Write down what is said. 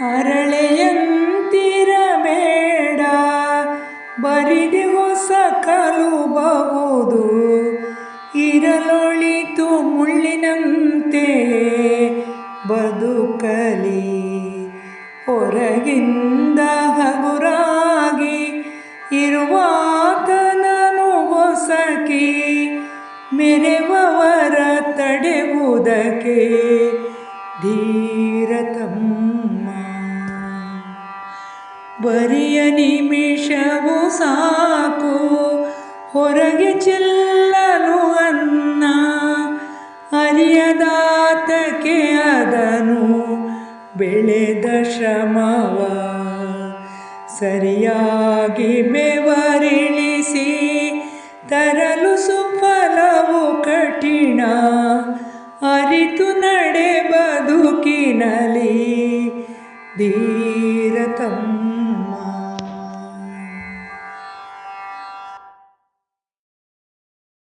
ಅರಳೆಯಂತಿರಬೇಡ. ಬರಿದೆ ಹೊಸ ಕಲುಬಹುದು ಇರಲೊಳಿತು ಮುಳ್ಳಿನಂತೆ ಬದುಕಲಿ. ಹೊರಗಿಂದ ಹಗುರಾಗಿ ಇರುವಾತನನು ಹೊಸಕಿ. ಮೆರೆವವರ ತಡೆವುದಕ್ಕೆ ಧೀರತಮ್ಮ ಬರಿಯ ನಿಮಿಷವು ಸಾಕು. ಹೊರಗೆ ಚೆಲ್ಲಲು ಅನ್ನ ಅರಿಯದಾತಕ್ಕೆ ಅದನು ಬೆಳೆದ ಶ್ರಮವ. ಸರಿಯಾಗಿ ಬೆವರಿಳಿಸಿ ತರಲು ಸುಫಲವು ಕಠಿಣ. ಅರಿತು ನಡೆ ಬದುಕಿನಲಿ ಧೀರತಮ್ಮ